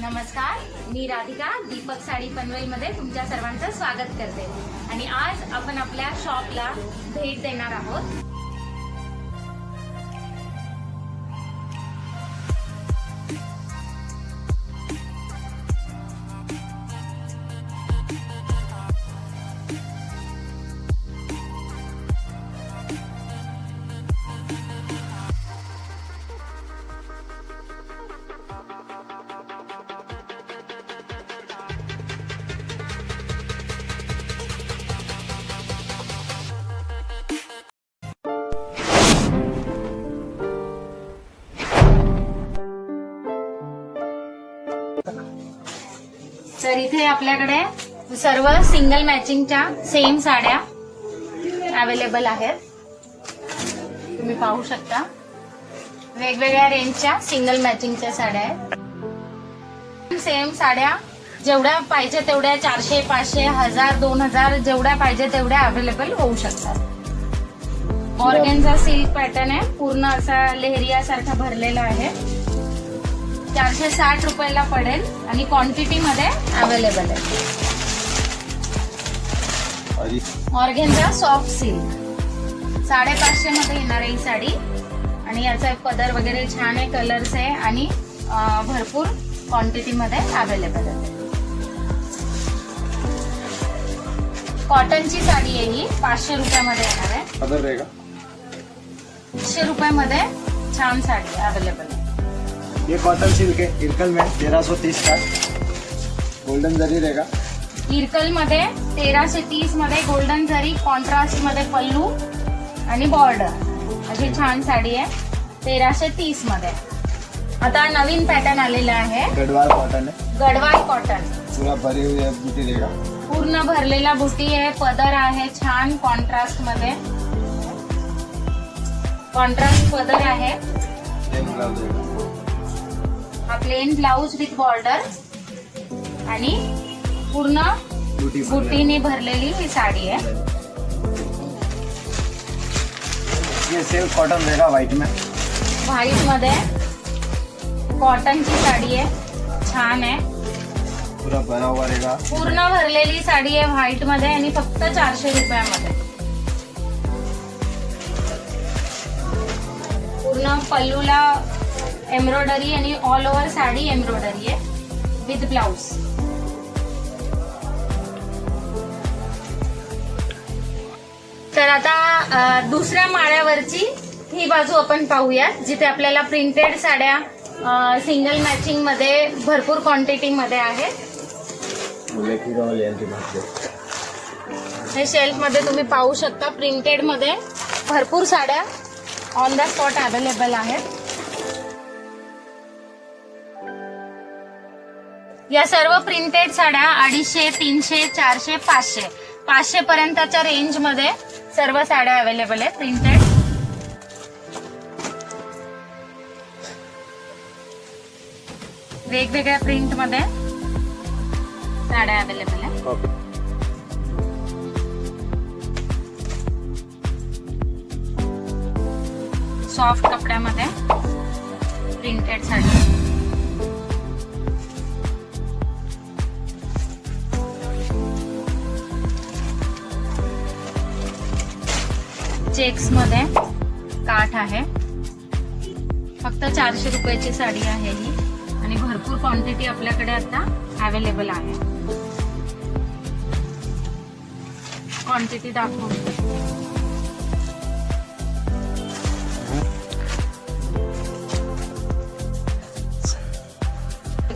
नमस्कार मी राधिका दीपक साडी पनवेलमध्ये तुमच्या सर्वांचं स्वागत करते. आणि आज आपण आपल्या शॉपला भेट देणार आहोत. तर इथे आपल्याकडे सर्व सिंगल मॅचिंगच्या सेम साड्या अवेलेबल आहेत. तुम्ही पाहू शकता. वेगवेगळ्या रेंजच्या सिंगल मॅचिंगच्या साड्या आहेत. सेम साड्या जेवढ्या पाहिजे तेवढ्या चारशे पाचशे हजार दोन हजार जेवढ्या पाहिजे तेवढ्या अवेलेबल होऊ शकतात. ऑर्गेनचा सिल्क पॅटर्न आहे. पूर्ण असा लेहरियासारखा भरलेला आहे. चारशे साठ रुपयाला पडेल आणि क्वांटिटी मध्ये अवेलेबल आहे. ऑर्गेनचा सॉफ्ट सिल्क साडेपाचशे मध्ये येणार आहे ही साडी. आणि याचा पदर वगैरे छान आहे कलर्स आहे आणि भरपूर क्वांटिटी मध्ये अवेलेबल आहे. कॉटनची साडी आहे ही पाचशे रुपयामध्ये येणार आहे. पाचशे रुपयामध्ये छान साडी अवेलेबल आहे. ये कॉटन सिल्क है इरकल में तेरह सौ तीस का। गोल्डन जरी रहेगा। इरकलमध्ये तेराशे तीसमध्ये गोल्डन जरी कॉन्ट्रास्टमध्ये पल्लू आणि बॉर्डर अशी छान साडी आहे. तेराशे तीसमध्ये आता नवीन पॅटर्न आलेला आहे. गढ़वाल कॉटन है। गडवाल कॉटन पूरा भरी हुई है बूटी रहेगा। पूर्ण भरलेला बुटी आहे पदर आहे छान कॉन्ट्रास्टमध्ये कॉन्ट्रास्ट पदर आहे. प्लेन ब्लाउज रहेगा। प्लेन ब्लाउज विथ बॉर्डर आणि पूर्ण बूटी बुटीने भरलेली ही साडी आहे. ये सिल्क कॉटन रहेगा व्हाइट में? व्हाईटमध्ये कॉटनची साडी आहे. छान आहे. पूरा भरा हुआ रहेगा. पूर्ण भरलेली साडी आहे व्हाईटमध्ये आणि फक्त चारशे रुपयामध्ये. पूर्ण पल्लूला एम्ब्रॉयडरी आणि ऑल ओव्हर साडी एम्ब्रॉयडरी आहे विथ ब्लाउज तर आता दुसऱ्या माळ्यावरची ही बाजू आपण पाहूया जिथे आपल्याला प्रिंटेड साड्या सिंगल मॅचिंगमध्ये भरपूर क्वांटिटी मध्ये आहेत. हे शेल्फमध्ये तुम्ही पाहू शकता प्रिंटेडमध्ये भरपूर साड्या ऑन द स्पॉट अवेलेबल आहेत. या सर्व प्रिंटेड साड्या अडीचशे तीनशे चारशे पाचशे. पाचशे पर्यंतच्या रेंजमध्ये सर्व साड्या अवेलेबल आहेत प्रिंटेड वेगवेगळ्या प्रिंटमध्ये साड्या अवेलेबल आहेत. सॉफ्ट कपड्यामध्ये प्रिंटेड साडी चेक्समध्ये काठ आहे. फक्त चारशे रुपयाची साडी आहे ही. आणि भरपूर क्वांटिटी आपल्याकडे आता अवेलेबल आहे. क्वांटिटी दाखवू.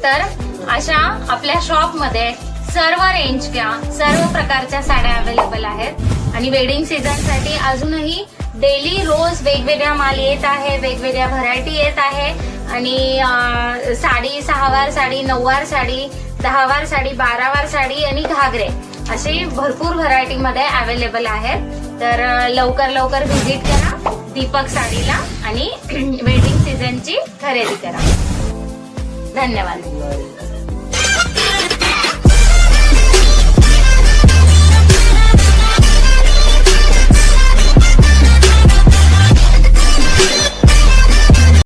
तर अशा आपल्या शॉपमध्ये सर्व रेंजच्या सर्व प्रकारच्या साड्या अवेलेबल आहेत. आणि वेडिंग सीझनसाठी अजूनही डेली रोज वेगवेगळा माल येत आहे वेगवेगळ्या व्हरायटी येत आहे. आणि साडी सहावार साडी नऊवार साडी दहावार साडी बारावार साडी आणि घागरे अशी भरपूर व्हरायटीमध्ये अवेलेबल आहेत. तर लवकर लवकर व्हिजिट करा दीपक साडीला आणि वेडिंग सीझनची खरेदी करा. धन्यवाद.